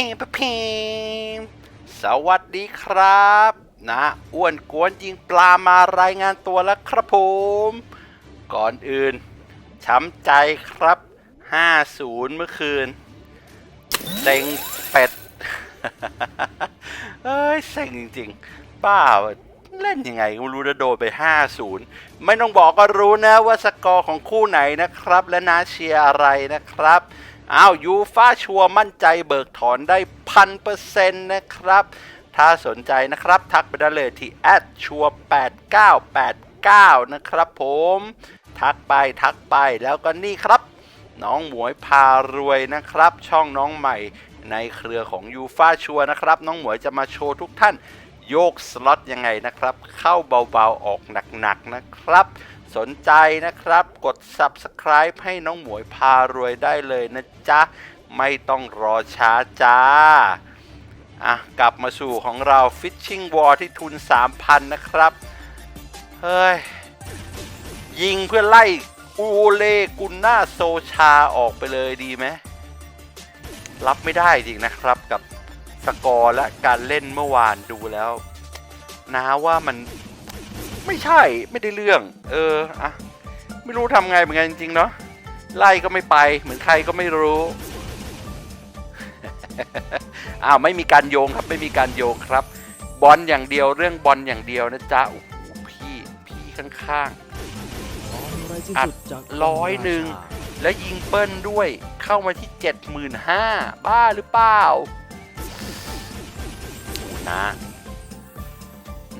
พิมพ์พิมสวัสดีครับ นะอ้วนกวนยิงปลามารายงานตัวแล้วครับผม ก่อนอื่น ช้ำใจครับ 5-0 เมื่อคืนเซ็งเป็ดเอ้ยเซ็งจริงๆบ้าเล่นยังไงก็รู้นะโดนไป 5-0 ไม่ต้องบอกก็รู้นะว่าสกอร์ของคู่ไหนนะครับ และนาเชียร์อะไรนะครับ อ้าวยูฟาชัวร์มั่นใจเบิกถอนได้พันเปอร์เซ็นต์นะครับ ถ้าสนใจนะครับ ทักไปได้เลยที่แอดชัว8989นะครับผม ทักไปทักไปแล้วก็นี่ครับ น้องหมวยพารวยนะครับ ช่องน้องใหม่ในเครือของยูฟาชัวนะครับ น้องหมวยจะมาโชว์ทุกท่านโยกสล็อตยังไงนะครับ เข้าเบาๆออกหนักๆนะครับ สนใจนะครับ กด Subscribe ให้น้องหมวยพารวยได้เลยนะจ๊ะ ไม่ต้องรอช้าจ้า อะ กลับมาสู่ของเรา Fishing War ที่ทุน 3,000 นะครับ เฮ้ย ยิงเพื่อไล่อูเลกุนนาโซชาออกไปเลยดีไหมรับไม่ได้จริงนะครับกับสกอร์และการเล่นเมื่อวานดูแล้วนะว่ามัน ไม่ใช่ไม่ได้เรื่อง เอออะไม่รู้ทำไงเหมือนกันจริงๆเนาะไล่ก็ไม่ไป เหมือนใครก็ไม่รู้อ้าวไม่มีการโยงครับไม่มีการโยงครับ บอลอย่างเดียวเรื่องบอลอย่างเดียวนะจ๊ะโอ้โหพี่พี่ข้างๆอัดร้อยหนึ่งและยิงเปิ้ลด้วยเข้ามาที่ 75,000 บ้าหรือเปล่าโอ้นะ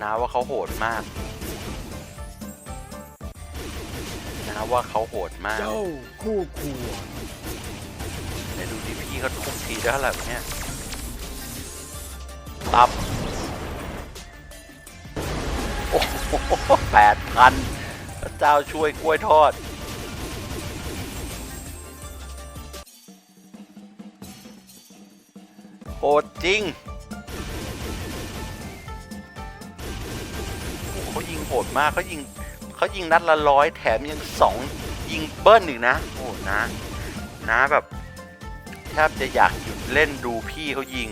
นะว่าเขาโหดมาก นะว่าเขาโหดมากเจ้าคู่ควรไหนดูดิพี่เขาทุบทีได้เท่าไหร่วะเนี่ยตับโอ้โหแปดพันพระเจ้าช่วยกล้วยทอดโหดจริงโอ้โหเขายิงโหดมากเขายิง เขายิงนัดละร้อยแถมยังสองยิงเบิ้ลอีกนะ โอ้นะนะแบบแทบจะอยากหยุดเล่นดูพี่เขายิง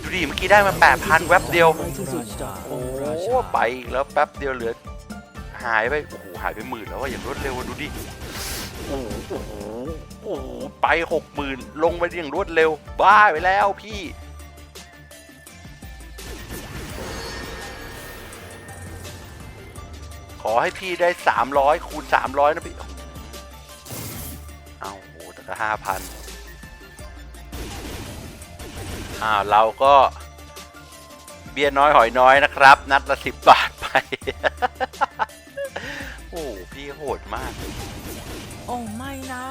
ดูดิเมื่อกี้ได้มา 8,000 แวบเดียว โอ้ไปอีกแล้วแป๊บเดียวเหลือ หายไป โอ้โห หายไปหมื่นแล้วว่าอย่างรวดเร็วดูดิ โอ้โห โอ้โหโอ้โหไปหกหมื่นลงไปอย่างรวดเร็ว บ้าไปแล้วพี่ ขอให้พี่ได้ 300 คูณ 300 นะพี่ เอาโหแต่ก็ห้าพันอ้าวเราก็ เบี้ยน้อยหอยน้อยนะครับ นัดละสิบบาทไป โอ้โหพี่โหดมาก โอ้ไม่นะ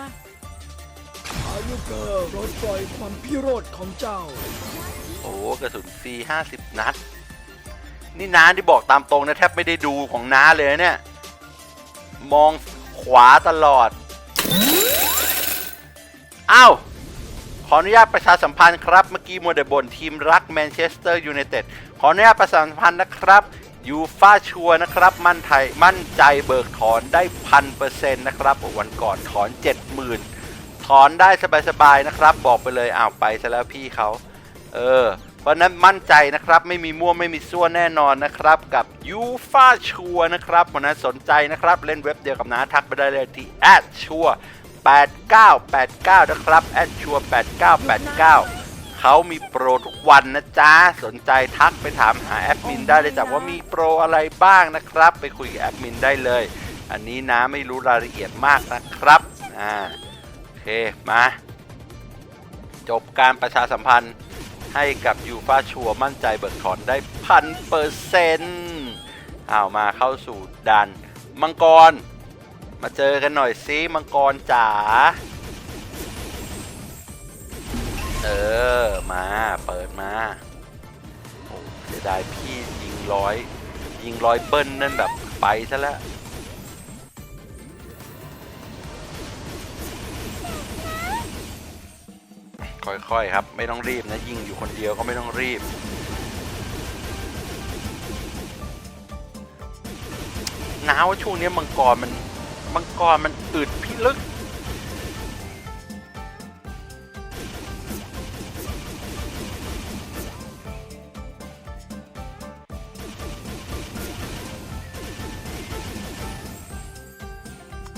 อายุเกอร์รถปล่อยความพิโรธของเจ้า โอ้โหกระสุนฟรีห้าสิบนัด นี่น้าที่บอกตามตรงนะแทบไม่ได้ดูของน้าเลยนะเนี่ย มองขวาตลอด อ้าว ขออนุญาตประชาสัมพันธ์ครับ เมื่อกี้มัวแต่บ่นทีมรักแมนเชสเตอร์ยูไนเต็ดขออนุญาตประชาสัมพันธ์นะครับยูฟาชัวนะครับ มั่นไทยมั่นใจเบิกถอนได้พันเปอร์เซ็นต์นะครับ วันก่อนถอน70,000ถอนได้สบายๆนะครับ บอกไปเลยอ้าวไปซะแล้วพี่เขาเออ ราะนั้นมั่นใจนะครับไม่มีมั่วไม่มีซั่วแน่นอนนะครับกับยูฟาชัวนะครับเพราะฉะนั้นสนใจนะครับเล่นเว็บเดียวกับน้าทักไปได้เลยที่แอดชัว8989 นะครับแอดชัว8989 เขามีโปรทุกวันนะจ๊ะ สนใจทักไปถามหาแอดมินได้เลยจ้ะว่ามีโปรอะไรบ้างนะครับ ไปคุยกับแอดมินได้เลย อันนี้นะไม่รู้รายละเอียดมากนะครับอ่าโอเคมา จบการประชาสัมพันธ์ ให้กับยูฟาชัวมั่นใจเบิกถอนได้พันเปอร์เซ็นต์เอามาเข้าสู่ด่านมังกร มาเจอกันหน่อยซิมังกรจ๋าเออ มาเปิดมาโอ้เสียดายพี่ยิงร้อย ยิงร้อยเบิ้ลนั่นแบบไปซะแล้ว ค่อยๆครับ ไม่ต้องรีบนะยิงอยู่คนเดียวก็ไม่ต้องรีบ หนาวช่วงนี้มังกรมันมังกรมันอึดพิลึก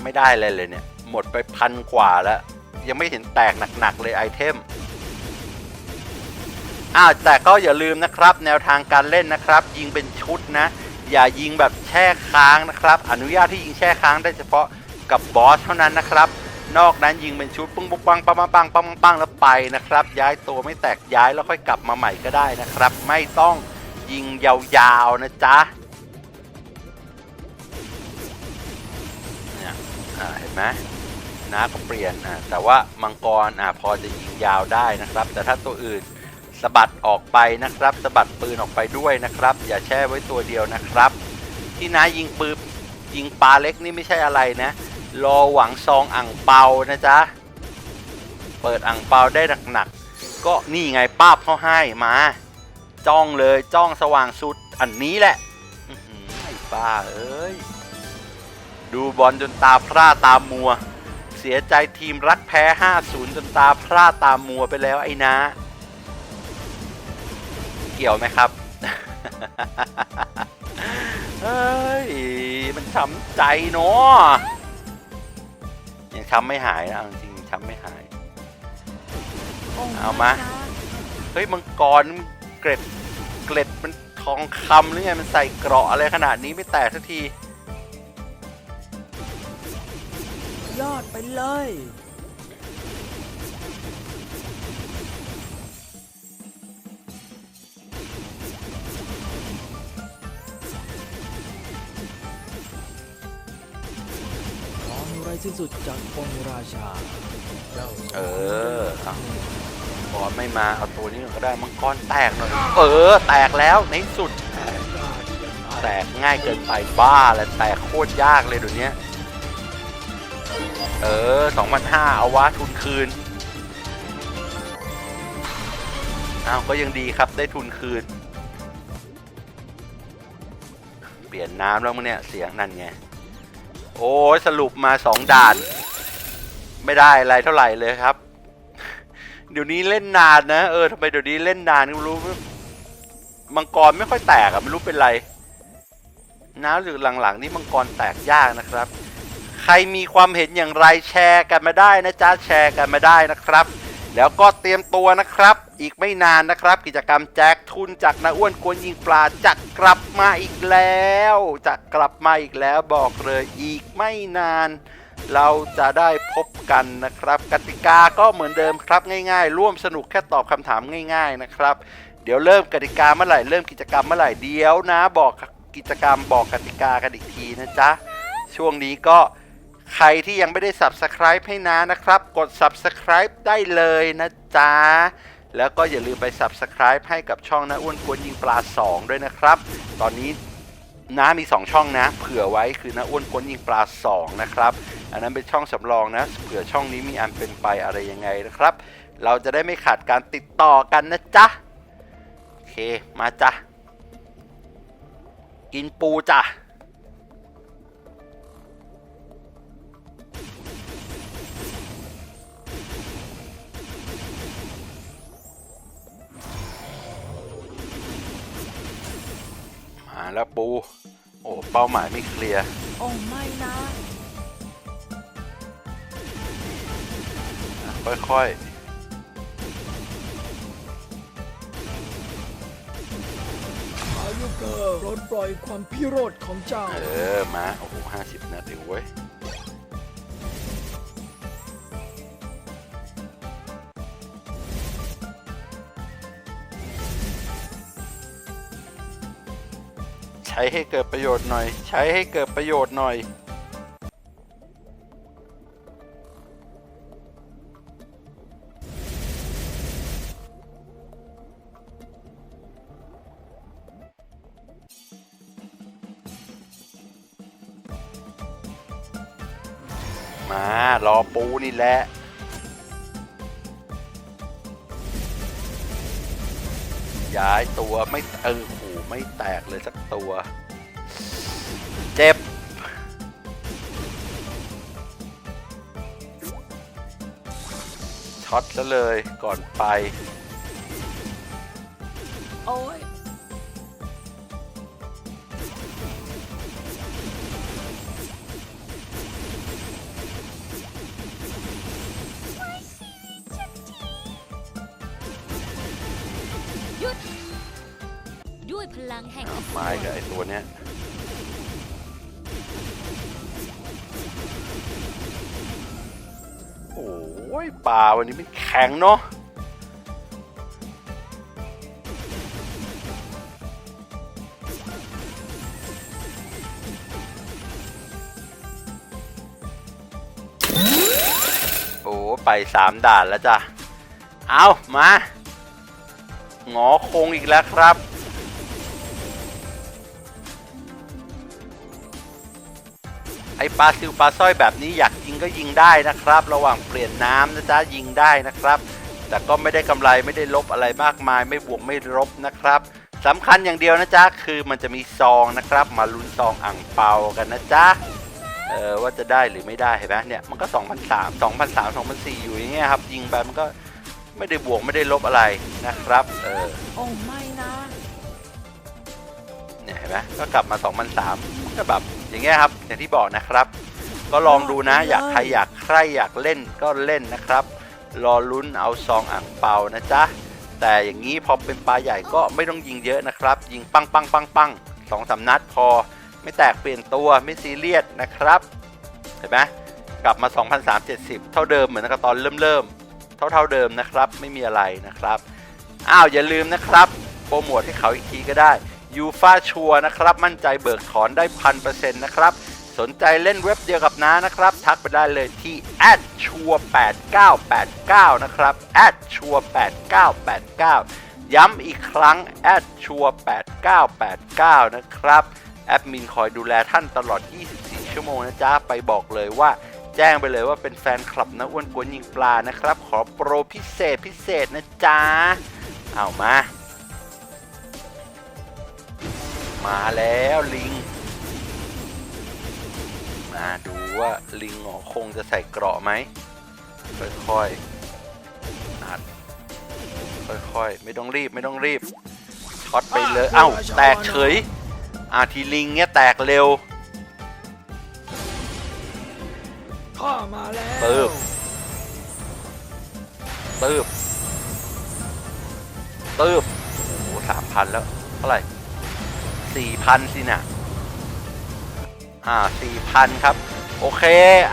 ไม่ได้เลยเลยเนี่ย หมดไปพันกว่าแล้ว ยังไม่เห็นแตกหนัก ๆ เลยไอเทม อ้าวแต่ก็อย่าลืมนะครับ แนวทางการเล่นนะครับ ยิงเป็นชุดนะ อย่ายิงแบบแช่ค้างนะครับ อนุญาตที่ยิงแช่ค้างได้เฉพาะกับบอสเท่านั้นนะครับ นอกนั้นยิงเป็นชุดปุ้งปุ้งปังปังปังปังปังปังปังแล้วไปนะครับ ย้ายตัวไม่แตกย้ายแล้วค่อยกลับมาใหม่ก็ได้นะครับ ไม่ต้องยิงยาวๆนะจ๊ะเนี่ยอ่าเห็นไหมน้าก็เปลี่ยนอ่าแต่ว่ามังกรอ่าพอจะยิงยาวได้นะครับ แต่ถ้าตัวอื่น สะบัดออกไปนะครับสะบัดปืนออกไปด้วยนะครับ อย่าแช่ไว้ตัวเดียวนะครับ ที่น้ายิงปืนยิงปลาเล็กนี่ไม่ใช่อะไรนะ รอหวังซองอ่างเปานะจ๊ะเปิดอ่างเปาได้หนักๆก็นี่ไงป้าบเขาให้มา จ้องเลยจ้องสว่างสุดอันนี้แหละไอ้ป้าเอ้ยดูบอลจนตาพร่าตามัว เสียใจทีมรักแพ้ 5-0 จนตาพร่าตามัวไปแล้วไอ้นะ เกี่ยวไหมครับเฮ้ย มันช้ำใจเนาะยังช้ำไม่หายนะเอาจริงๆช้ำไม่หายโอ้เอามาไนะเฮ้ยมังกรเกร็ดเกร็ดมันทองคำหรือไงมันใส่เกราะอะไรขนาดนี้ไม่แตกสักที ยอดไปเลย สิ้นสุดจากองค์ราชาเจ้าเออเอาบอลไม่มาเอาตัวนี้ก็ได้มังกรแตกหน่อยเออ แตกแล้วในที่สุด แตกง่ายเกินไปบ้าแล้วแตกโคตรยากเลยเดี๋ยวนี้เออ2,500เอาวะทุนคืนเอาก็ยังดีครับได้ทุนคืน เปลี่ยนน้ำแล้วมึงเนี่ย เสียงนั่นไง โอ้ยสรุปมาสองด่าน ไม่ได้อะไรเท่าไหร่เลยครับ เดี๋ยวนี้เล่นนานนะเออทำไมเดี๋ยวนี้เล่นนานไม่รู้มังกรไม่ค่อยแตกอะไม่รู้เป็นไรนะหรือหลังๆนี่มังกรแตกยากนะครับ ใครมีความเห็นอย่างไรแชร์กันมาได้นะจ๊ะแชร์กันมาได้นะครับ แล้วก็เตรียมตัวนะครับ อีกไม่นานนะครับ กิจกรรมแจกทุนจากนาอ้วนกวนยิงปลาจะกลับมาอีกแล้ว จะกลับมาอีกแล้วบอกเลยอีกไม่นาน เราจะได้พบกันนะครับ กติกาก็เหมือนเดิมครับง่ายๆ ร่วมสนุกแค่ตอบคำถามง่าย ๆนะครับ เดี๋ยวเริ่มกติกาเมื่อไหร่เริ่มกิจกรรมเมื่อไหร่เดี๋ยวนะ บอกกิจกรรมบอกกติกากันอีกทีนะจ๊ะช่วงนี้ก็ ใครที่ยังไม่ได้ subscribe ให้นะนะครับ กด subscribe ได้เลยนะจ๊ะ แล้วก็อย่าลืมไป subscribe ให้กับช่องนะอ้วนกวนยิงปลา 2 ด้วยนะครับ ตอนนี้น้ามี 2 ช่องนะ เผื่อไว้คือนะอ้วนกวนยิงปลา 2 นะครับ อันนั้นเป็นช่องสำรองนะ เผื่อช่องนี้มีอันเป็นไปอะไรยังไงนะครับ เราจะได้ไม่ขาดการติดต่อกันนะจ๊ะ โอเค มาจ้ะ กินปูจ้ะ แล้วปู โอ้เป้าหมายไม่เคลียร์ โอ้ไม่นะค่อยอายุเกอร์ปลดปล่อยความพิโรธของเจ้าๆเออ มา โอ้โหห้าสิบนาทีเว้ย ช้ให้เกิดประโยชน์หน่อย ใช้ให้เกิดประโยชน์หน่อย มารอปูนี่แหละย้ายตัวไม่เออโหไม่แตกเลยสักตัว จ็บ ช็อตซะเลยก่อนไป โอ้ยหยุดด้วยพลังแห่ง ไม้กับไอ้ตัวเนี้ย ยปลาวันนี้มันแข็งเนาะโอ้ไปสามด่านแล้วจ้ะ เอามา งอคงอีกแล้วครับ ไอปลาซิวปลาสร้อยแบบนี้อยากยิงก็ยิงได้นะครับ ระหว่างเปลี่ยนน้ำนะจ๊ะยิงได้นะครับ แต่ก็ไม่ได้กำไรไม่ได้ลบอะไรมากมาย ไม่บวกไม่ลบนะครับสำคัญอย่างเดียวนะจ๊ะคือมันจะมีซองนะครับ มาลุ้นซองอ่างเปากันนะจ๊ะเออว่าจะได้หรือไม่ได้เห็นไหมเนี่ยมันก็ 2,003 2,003 2,004อยู่อย่างเงี้ยครับยิงไปมันก็ไม่ได้บวกไม่ได้ลบอะไรนะครับเออโอ้ไม่นะเนี่ยเห็นไหมก็กลับมา 2003ก็แบบ อย่างเงี้ยครับอย่างที่บอกนะครับ ก็ลองดูนะ อยากใครอยากใครอยากเล่นก็เล่นนะครับ รอลุ้นเอาซองอ่างเปานะจ๊ะแต่อย่างนี้พอเป็นปลาใหญ่ก็ไม่ต้องยิงเยอะนะครับ ยิงปังปังปังปังสองสามนัดพอไม่แตกเปลี่ยนตัวไม่ซีเรียสนะครับเห็นไหมกลับมา 2,370 เท่าเดิมเหมือนกับตอนเริ่มเริ่มๆเท่าเท่าเดิมนะครับ ไม่มีอะไรนะครับ อ้าวอย่าลืมนะครับ โปรโมทให้เขาอีกทีก็ได้ ยูฟาชัวนะครับ มั่นใจเบิกถอนได้พันเปอร์เซ็นต์นะครับ สนใจเล่นเว็บเดียวกับน้านะครับ ทักไปได้เลยที่ชัว8989 นะครับชัว8989 ย้ำอีกครั้งชัว8989 นะครับ แอดมินคอยดูแลท่านตลอด 24 ชั่วโมงนะจ๊ะ ไปบอกเลยว่าแจ้งไปเลยว่าเป็นแฟนคลับนะอ้วนกวนยิงปลานะครับ ขอโปรพิเศษพิเศษนะจ๊ะ เอามา มาแล้วลิง มาดูว่าลิงหงอคงจะใส่เกราะไหม ค่อยๆอัดค่อยๆ ไม่ต้องรีบไม่ต้องรีบช็อตไปเลยเอ้าแตกเฉยอ่าทีลิงเนี้ยแตกเร็วข้ามาแล้วปึ๊บตืบตืบโอ้โหสามพันแล้ว เท่าไหร่ สี่พันสินะอ่าสี่พันครับ โอเค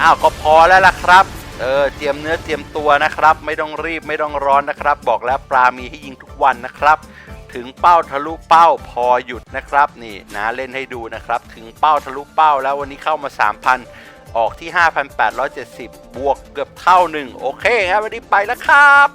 อ้าวก็พอแล้วล่ะครับ เออเตรียมเนื้อเตรียมตัวนะครับ ไม่ต้องรีบไม่ต้องร้อนนะครับ บอกแล้วปลามีให้ยิงทุกวันนะครับ ถึงเป้าทะลุเป้าพอหยุดนะครับ นี่นะเล่นให้ดูนะครับ ถึงเป้าทะลุเป้าแล้ววันนี้เข้ามา 3,000 ออกที่ 5,870 บวกเกือบเท่าหนึ่งโอเคครับวันนี้ไปแล้วครับ